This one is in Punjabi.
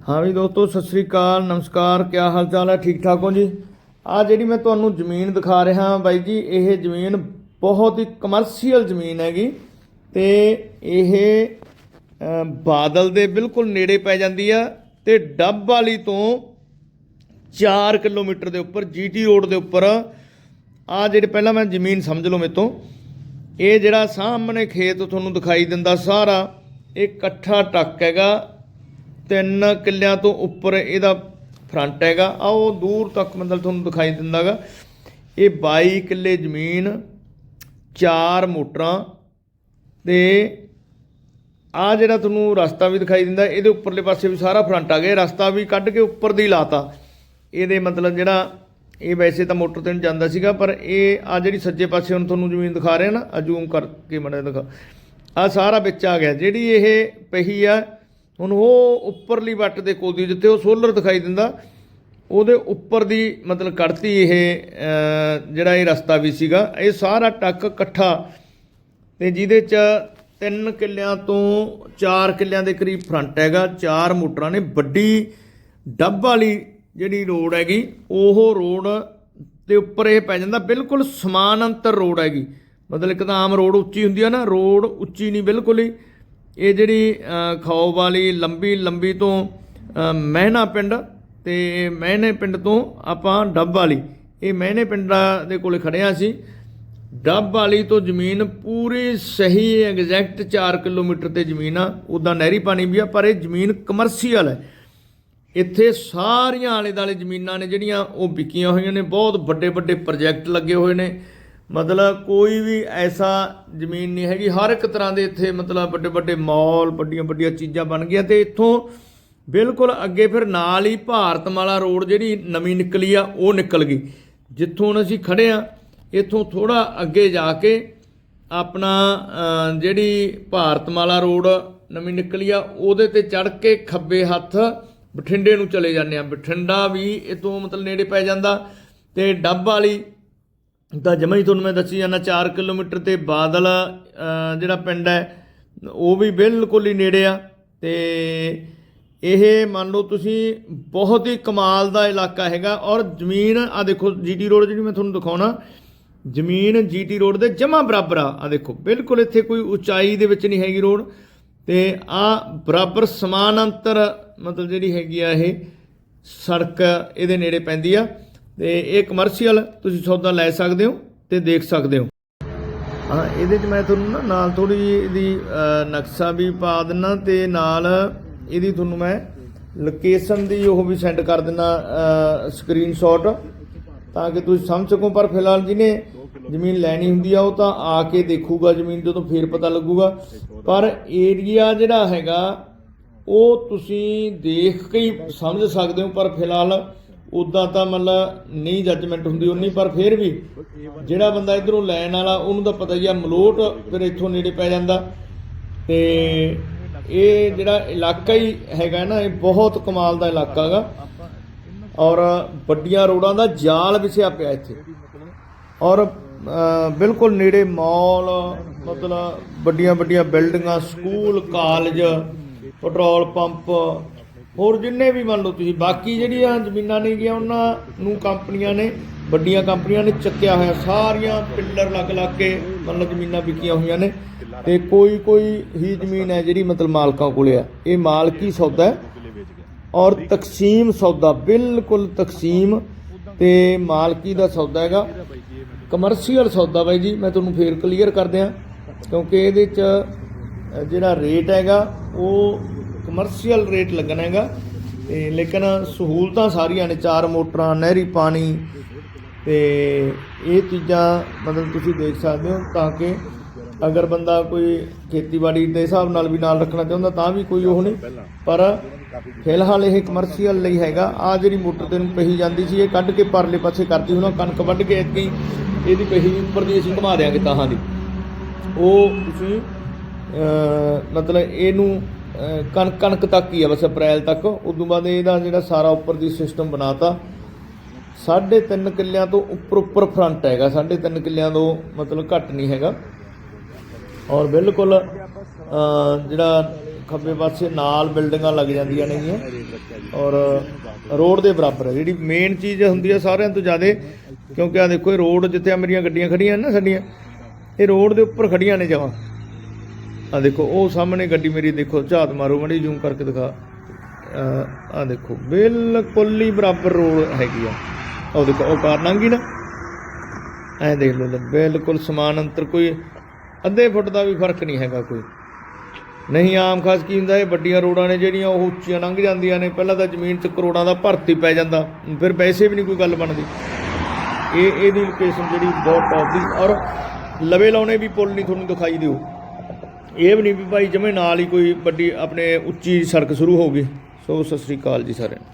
ਹਾਂ ਵੀ ਦੋਸਤੋ, ਸਤਿ ਸ੍ਰੀ ਅਕਾਲ, ਨਮਸਕਾਰ ਕੀ ਹਾਲ ਚਾਲ ਹੈ? ਠੀਕ ਠਾਕ ਹੋ ਜੀ? ਆ ਜਿਹੜੀ ਮੈਂ ਤੁਹਾਨੂੰ ਜ਼ਮੀਨ ਦਿਖਾ ਰਿਹਾ ਬਾਈ ਜੀ, ਇਹ ਜ਼ਮੀਨ ਬਹੁਤ ਹੀ ਕਮਰਸ਼ੀਅਲ ਜ਼ਮੀਨ ਹੈਗੀ ਤੇ ਇਹ ਬਾਦਲ ਦੇ ਬਿਲਕੁਲ ਨੇੜੇ ਪੈ ਜਾਂਦੀ ਆ ਤੇ ਡੱਬ ਵਾਲੀ ਤੋਂ 4 ਕਿਲੋਮੀਟਰ ਦੇ ਉੱਪਰ ਜੀਟੀ ਰੋਡ ਦੇ ਉੱਪਰ, ਆ ਜਿਹੜੇ ਪਹਿਲਾਂ ਮੈਂ ਜ਼ਮੀਨ ਸਮਝ ਲਓ ਮੇਰੇ ਤੋਂ ਇਹ ਜਿਹੜਾ ਸਾਹਮਣੇ ਖੇਤ ਤੁਹਾਨੂੰ ਦਿਖਾਈ ਦਿੰਦਾ ਸਾਰਾ, ਇਹ ਇਕੱਠਾ ਟੱਕ ਹੈਗਾ ਤਿੰਨ ਕਿੱਲਿਆਂ ਤੋਂ ਉੱਪਰ ਇਹਦਾ ਫਰੰਟ ਹੈਗਾ। ਆ ਉਹ ਦੂਰ ਤੱਕ ਮਤਲਬ ਤੁਹਾਨੂੰ ਦਿਖਾਈ ਦਿੰਦਾਗਾ। ਇਹ 22 ਕਿੱਲੇ ਜ਼ਮੀਨ, ਚਾਰ ਮੋਟਰਾਂ ਤੇ ਆ ਜਿਹੜਾ ਤੁਹਾਨੂੰ ਰਸਤਾ ਵੀ ਦਿਖਾਈ ਦਿੰਦਾ, ਇਹਦੇ ਉੱਪਰਲੇ ਪਾਸੇ ਵੀ ਸਾਰਾ ਫਰੰਟ ਆ ਗਿਆ। ਰਸਤਾ ਵੀ ਕੱਢ ਕੇ ਉੱਪਰ ਦੀ ਲਾਤਾ। ਇਹਦੇ ਮਤਲਬ ਜਿਹੜਾ ਇਹ ਵੈਸੇ ਤਾਂ ਮੋਟਰ ਤੇ ਨੂੰ ਜਾਂਦਾ ਸੀਗਾ, ਪਰ ਇਹ ਆ ਜਿਹੜੀ ਸੱਜੇ ਪਾਸੇ ਹੁਣ ਤੁਹਾਨੂੰ ਜ਼ਮੀਨ ਦਿਖਾ ਰਿਹਾ ਨਾ ਆ ਕਰਕੇ ਮੜਾ ਦਿਖਾ। ਆ ਸਾਰਾ ਵਿੱਚ ਆ ਗਿਆ। ਜਿਹੜੀ ਇਹ ਪਹੀ ਆ ਹੁਣ ਉਹ ਉੱਪਰਲੀ ਵੱਟ ਦੇ ਕੋਲ ਜਿੱਥੇ ਉਹ ਸੋਲਰ ਦਿਖਾਈ ਦਿੰਦਾ, ਉਹਦੇ ਉੱਪਰ ਦੀ ਮਤਲਬ ਕੱਢਤੀ ਇਹ ਜਿਹੜਾ ਇਹ ਰਸਤਾ ਵੀ ਸੀਗਾ, ਇਹ ਸਾਰਾ ਟੱਕ ਇਕੱਠਾ। ਤੇ ਜਿਹਦੇ ਚ ਤਿੰਨ ਕਿੱਲਿਆਂ ਤੋਂ ਚਾਰ ਕਿੱਲਿਆਂ ਦੇ ਕਰੀਬ ਫਰੰਟ ਹੈਗਾ, ਚਾਰ ਮੋਟਰਾਂ ਨੇ, ਵੱਡੀ ਡੱਬ ਵਾਲੀ ਜਿਹੜੀ ਰੋਡ ਹੈਗੀ, ਉਹ ਰੋਡ ਦੇ ਉੱਪਰ ਇਹ ਪੈ ਜਾਂਦਾ, ਬਿਲਕੁਲ ਸਮਾਨ ਅੰਤਰ ਰੋਡ ਹੈਗੀ। ਮਤਲਬ ਇੱਕ ਤਾਂ ਆਮ ਰੋਡ ਉੱਚੀ ਹੁੰਦੀ ਆ ਨਾ, ਰੋਡ ਉੱਚੀ ਨਹੀਂ, ਬਿਲਕੁਲ ਹੀ ਇਹ ਜਿਹੜੀ ਅ, ਵਾਲੀ ਲੰਬੀ ਲੰਬੀ ਤੋਂ ਅ, ਮਹਿਣਾ ਪਿੰਡ ਤੇ ਮਹਿਣੇ ਪਿੰਡ ਤੋਂ ਆਪਾਂ ਡੱਬ ਵਾਲੀ ਇਹ ਮਹਿਣੇ ਪਿੰਡਾਂ ਦੇ ਕੋਲੇ ਖੜਿਆ ਸੀ ਡੱਬ ਵਾਲੀ ਤੋਂ ਜ਼ਮੀਨ ਪੂਰੀ ਸਹੀ ਐਗਜ਼ੈਕਟ 4 ਕਿਲੋਮੀਟਰ ਤੇ ਜ਼ਮੀਨ ਆ ਉਦਾਂ ਨਹਿਰੀ ਪਾਣੀ ਵੀ ਆ ਪਰ ਇਹ ਜ਼ਮੀਨ ਕਮਰਸ਼ੀਅਲ ਹੈ। ਇੱਥੇ ਸਾਰੀਆਂ ਆਲੇ ਦਾਲੇ ਜ਼ਮੀਨਾਂ ਨੇ ਜਿਹੜੀਆਂ ਉਹ ਵਿਕੀਆਂ ਹੋਈਆਂ ਨੇ ਬਹੁਤ ਵੱਡੇ ਵੱਡੇ ਪ੍ਰੋਜੈਕਟ ਲੱਗੇ ਹੋਏ ਨੇ। ਮਤਲਬ ਕੋਈ ਵੀ ਐਸਾ ਜ਼ਮੀਨ ਨਹੀਂ ਹੈਗੀ। ਹਰ ਇੱਕ ਤਰ੍ਹਾਂ ਦੇ ਇੱਥੇ ਮਤਲਬ ਵੱਡੇ ਵੱਡੇ ਮਾਲ ਵੱਡੀਆਂ ਵੱਡੀਆਂ ਚੀਜ਼ਾਂ ਬਣ ਗਈਆਂ ਤੇ ਇੱਥੋਂ ਬਿਲਕੁਲ ਅੱਗੇ ਫਿਰ ਨਾਲ ਹੀ ਭਾਰਤਮਾਲਾ ਰੋਡ ਜਿਹੜੀ ਨਵੀਂ ਨਿਕਲੀ ਆ, ਉਹ ਨਿਕਲ ਗਈ। ਜਿੱਥੋਂ ਹੁਣ ਅਸੀਂ ਖੜੇ ਆ, ਇੱਥੋਂ ਥੋੜਾ ਅੱਗੇ ਜਾ ਕੇ ਆਪਣਾ ਜਿਹੜੀ ਭਾਰਤਮਾਲਾ ਰੋਡ ਨਵੀਂ ਨਿਕਲੀ ਆ, ਉਹਦੇ ਤੇ ਚੜ ਕੇ ਖੱਬੇ ਹੱਥ ਬਠਿੰਡੇ ਨੂੰ ਚਲੇ ਜਾਂਦੇ ਆ। ਬਠਿੰਡਾ ਵੀ ਇਤੋਂ ਮਤਲਬ ਨੇੜੇ ਪੈ ਜਾਂਦਾ ਤੇ ਡੱਬ ਵਾਲੀ ਤਾਂ ਜਮਾਂ ਹੀ ਤੁਹਾਨੂੰ ਮੈਂ ਦੱਸੀ ਜਾਂਦਾ 4 ਕਿਲੋਮੀਟਰ ਤੇ ਬਾਦਲ ਜਿਹੜਾ ਪਿੰਡ ਹੈ, ਉਹ ਵੀ ਬਿਲਕੁਲ ਹੀ ਨੇੜੇ ਆ। ਤੇ ਇਹ ਮੰਨ ਲਓ ਤੁਸੀਂ ਬਹੁਤ ਹੀ ਕਮਾਲ ਦਾ ਇਲਾਕਾ ਹੈਗਾ। ਔਰ ਜ਼ਮੀਨ ਆ ਦੇਖੋ, ਜੀਟੀ ਰੋਡ ਜਿਹੜੀ ਮੈਂ ਤੁਹਾਨੂੰ ਦਿਖਾਉਣਾ, ਜ਼ਮੀਨ ਜੀਟੀ ਰੋਡ ਦੇ ਜਮਾ ਬਰਾਬਰ ਆ। ਆ ਦੇਖੋ, ਬਿਲਕੁਲ ਇੱਥੇ ਕੋਈ ਉਚਾਈ ਦੇ ਵਿੱਚ ਨਹੀਂ ਹੈਗੀ ਰੋਡ। ਤੇ ਆ ਬਰਾਬਰ ਸਮਾਨ ਅੰਤਰ ਮਤਲਬ ਜਿਹੜੀ ਹੈਗੀ ਆ ਇਹ ਸੜਕ ਇਹਦੇ ਨੇੜੇ ਪੈਂਦੀ ਆ। ਤੇ ਇਹ ਕਮਰਸ਼ੀਅਲ ਤੁਸੀਂ ਸੌਦਾ ਲੈ ਸਕਦੇ ਹੋ ਤੇ ਦੇਖ ਸਕਦੇ ਹੋ। ਹਾਂ, ਇਹਦੇ 'ਚ ਮੈਂ ਤੁਹਾਨੂੰ ਨਾ ਨਾਲ ਥੋੜੀ ਇਹਦੀ ਨਕਸ਼ਾ ਵੀ ਪਾ ਦਿੰਨਾ ਤੇ ਨਾਲ ਇਹਦੀ ਤੁਹਾਨੂੰ ਮੈਂ ਲੋਕੇਸ਼ਨ ਦੀ ਉਹ ਵੀ ਸੈਂਡ ਕਰ ਦਿੰਨਾ ਸਕਰੀਨਸ਼ਾਟ ਤਾਂ ਕਿ ਤੁਸੀਂ ਸਮਝ ਸਕੋ, ਪਰ ਫਿਲਹਾਲ ਜਿਹਨੇ ਜ਼ਮੀਨ ਲੈਣੀ ਹੁੰਦੀ ਆ, ਉਹ ਤਾਂ ਆ ਕੇ ਦੇਖੂਗਾ ਜ਼ਮੀਨ ਜਦੋਂ ਫੇਰ ਪਤਾ ਲੱਗੂਗਾ। ਪਰ ਏਰੀਆ ਜਿਹੜਾ ਹੈਗਾ, ਉਹ ਤੁਸੀਂ ਦੇਖ ਕੇ ਹੀ ਸਮਝ ਸਕਦੇ ਹੋ, ਪਰ ਫਿਲਹਾਲ ਉਦਾਂ ਤਾਂ ਮਤਲਬ ਨਹੀਂ ਜੱਜਮੈਂਟ ਹੁੰਦੀ ਉਨੀ, ਪਰ ਫਿਰ ਵੀ ਜਿਹੜਾ ਬੰਦਾ ਇਧਰੋਂ ਲੈਣ ਵਾਲਾ, ਉਹਨੂੰ ਤਾਂ ਪਤਾ ਹੀ ਆ ਮਲੋਟ ਫਿਰ ਇੱਥੋਂ ਨੇੜੇ ਪੈ ਜਾਂਦਾ। ਤੇ ਇਹ ਜਿਹੜਾ ਇਲਾਕਾ ਹੀ ਹੈਗਾ ਨਾ, ਇਹ ਬਹੁਤ ਕਮਾਲ ਦਾ ਇਲਾਕਾ ਹੈਗਾ। ਔਰ ਵੱਡੀਆਂ ਰੋਡਾਂ ਦਾ ਜਾਲ ਵਿਛਿਆ ਪਿਆ ਇੱਥੇ। ਔਰ ਬਿਲਕੁਲ ਨੇੜੇ ਮਾਲ, ਮਤਲਬ ਵੱਡੀਆਂ ਵੱਡੀਆਂ ਬਿਲਡਿੰਗਾਂ, ਸਕੂਲ, ਕਾਲਜ, ਪੈਟਰੋਲ ਪੰਪ ਹੋਰ ਜਿੰਨੇ ਵੀ ਮੰਨ ਲਓ ਤੁਸੀਂ, ਬਾਕੀ ਜਿਹੜੀਆਂ ਜ਼ਮੀਨਾਂ ਨੇ ਗਿਆ, ਉਹਨਾਂ ਨੂੰ ਕੰਪਨੀਆਂ ਨੇ, ਵੱਡੀਆਂ ਕੰਪਨੀਆਂ ਨੇ ਚੱਕਿਆ ਹੋਇਆ, ਸਾਰੀਆਂ ਪਿੱਲਰ ਲੱਗ ਲੱਗ ਕੇ ਮਤਲਬ ਜ਼ਮੀਨਾਂ ਵਿਕੀਆਂ ਹੋਈਆਂ ਨੇ। ਤੇ ਕੋਈ ਕੋਈ ਹੀ ਜ਼ਮੀਨ ਹੈ ਜਿਹੜੀ ਮਤਲਬ ਮਾਲਕਾਂ ਕੋਲੇ ਆ। ਇਹ ਮਾਲਕੀ ਸੌਦਾ ਹੈ ਔਰ ਤਕਸੀਮ ਸੌਦਾ, ਬਿਲਕੁਲ ਤਕਸੀਮ। ਤੇ ਮਾਲਕੀ ਦਾ ਸੌਦਾ ਹੈਗਾ। ਕਮਰਸ਼ੀਅਲ ਸੌਦਾ ਬਾਈ ਜੀ, ਮੈਂ ਤੁਹਾਨੂੰ ਫੇਰ ਕਲੀਅਰ ਕਰ ਦਿਆਂ, ਕਿਉਂਕਿ ਇਹਦੇ ਚ ਜਿਹੜਾ ਰੇਟ ਹੈਗਾ, ਉਹ ਕਮਰਸ਼ੀਅਲ ਰੇਟ ਲੱਗਣਾ ਹੈਗਾ। ਤੇ ਲੇਕਿਨ ਸਹੂਲਤਾਂ ਸਾਰੀਆਂ ਨੇ, ਚਾਰ ਮੋਟਰਾਂ, ਨਹਿਰੀ ਪਾਣੀ ਤੇ ਇਹ ਚੀਜ਼ਾਂ ਮਤਲਬ ਤੁਸੀਂ ਦੇਖ ਸਕਦੇ ਹੋ ਤਾਂ ਕਿ ਅਗਰ ਬੰਦਾ ਕੋਈ ਖੇਤੀਬਾੜੀ ਦੇ ਹਿਸਾਬ ਨਾਲ ਵੀ ਨਾਲ ਰੱਖਣਾ ਚਾਹੁੰਦਾ ਤਾਂ ਵੀ ਕੋਈ ਉਹ ਨਹੀਂ। ਪਰ ਫਿਲਹਾਲ ਇਹ ਕਮਰਸ਼ੀਅਲ ਲਈ ਹੈਗਾ। ਆ ਜਿਹੜੀ ਮੋਟਰ ਤੈਨੂੰ ਪਹੀ ਜਾਂਦੀ ਸੀ, ਇਹ ਕੱਢ ਕੇ ਪਰਲੇ ਪਾਸੇ ਕਰਤੀ ਉਹਨਾਂ ਕਣਕ ਵੱਢ ਕੇ ਇੱਥੇ ਇਹਦੀ ਪਹੀ ਉੱਪਰ ਦੀ ਅਸੀਂ ਘੁਮਾ ਦਿਆਂਗੇ ਤਾਹਾਂ ਦੀ। ਉਹ ਤੁਸੀਂ ਮਤਲਬ ਇਹਨੂੰ ਕਣਕ ਕਣਕ ਤੱਕ ਹੀ ਆ, ਬਸ ਅਪ੍ਰੈਲ ਤੱਕ। ਉਦੋਂ ਬਾਅਦ ਇਹਦਾ ਜਿਹੜਾ ਸਾਰਾ ਉੱਪਰ ਦੀ ਸਿਸਟਮ ਬਣਾਤਾ, ਸਾਢੇ ਤਿੰਨ ਕਿੱਲਿਆਂ ਤੋਂ ਉੱਪਰ ਉੱਪਰ ਫਰੰਟ ਹੈਗਾ, ਸਾਢੇ ਤਿੰਨ ਕਿੱਲਿਆਂ ਤੋਂ ਮਤਲਬ ਘੱਟ ਨਹੀਂ ਹੈਗਾ। ਔਰ ਬਿਲਕੁਲ ਜਿਹੜਾ ਖੱਬੇ ਪਾਸੇ ਨਾਲ ਬਿਲਡਿੰਗਾਂ ਲੱਗ ਜਾਂਦੀਆਂ ਨੇਗੀਆਂ। ਔਰ ਰੋਡ ਦੇ ਬਰਾਬਰ ਹੈ। ਜਿਹੜੀ ਮੇਨ ਚੀਜ਼ ਹੁੰਦੀ ਹੈ ਸਾਰਿਆਂ ਤੋਂ ਜ਼ਿਆਦਾ, ਕਿਉਂਕਿ ਆ ਦੇਖੋ ਇਹ ਰੋਡ ਜਿੱਥੇ ਆ ਮੇਰੀਆਂ ਗੱਡੀਆਂ ਖੜੀਆਂ ਨੇ ਨਾ ਸਾਡੀਆਂ, ਇਹ ਰੋਡ ਦੇ ਉੱਪਰ ਖੜੀਆਂ ਨੇ ਜਮਾਂ। ਆ ਦੇਖੋ, ਉਹ ਸਾਹਮਣੇ ਗੱਡੀ ਮੇਰੀ ਦੇਖੋ, ਝਾਤ ਮਾਰੋ, ਮੜੀ ਜ਼ੂਮ ਕਰਕੇ ਦਿਖਾ। ਆ ਦੇਖੋ, ਬਿਲਕੁਲ ਹੀ ਬਰਾਬਰ ਰੋਡ ਹੈਗੀ ਆ। ਉਹ ਦੇਖੋ, ਉਹ ਕਾਰ ਲੰਘੀ ਨਾ। ਐ ਦੇਖ ਲਓ ਬਿਲਕੁਲ ਸਮਾਨ ਅੰਤਰ ਕੋਈ ਅੱਧੇ ਫੁੱਟ ਦਾ ਵੀ ਫ਼ਰਕ ਨਹੀਂ ਹੈਗਾ ਕੋਈ। ਨਹੀਂ, ਆਮ ਖਾਸ ਕੀ ਹੁੰਦਾ, ਇਹ ਵੱਡੀਆਂ ਰੋਡਾਂ ਨੇ ਜਿਹੜੀਆਂ ਉਹ ਉੱਚੀਆਂ ਲੰਘ ਜਾਂਦੀਆਂ ਨੇ। ਪਹਿਲਾਂ ਤਾਂ ਜ਼ਮੀਨ 'ਚ ਕਰੋੜਾਂ ਦਾ ਭਰਤੀ ਪੈ ਜਾਂਦਾ, ਫਿਰ ਵੈਸੇ ਵੀ ਨਹੀਂ ਕੋਈ ਗੱਲ ਬਣਦੀ। ਇਹ, ਇਹਦੀ ਲੋਕੇਸ਼ਨ ਜਿਹੜੀ ਬਹੁਤ ਟੌਪ ਦੀ, ਔਰ ਲਵੇ ਲਾਉਣੇ ਵੀ ਪੁੱਲ ਨਹੀਂ ਤੁਹਾਨੂੰ ਦਿਖਾਈ ਦਿਓ। ਇਹ ਵੀ ਨਹੀਂ ਵੀ ਭਾਈ ਜਮੇ ਨਾਲ ਹੀ ਕੋਈ ਵੱਡੀ ਆਪਣੇ ਉੱਚੀ ਸੜਕ ਸ਼ੁਰੂ ਹੋ ਗਈ। ਸੋ ਸਤਿ ਸ੍ਰੀ ਅਕਾਲ ਜੀ ਸਾਰਿਆਂ ਨੂੰ।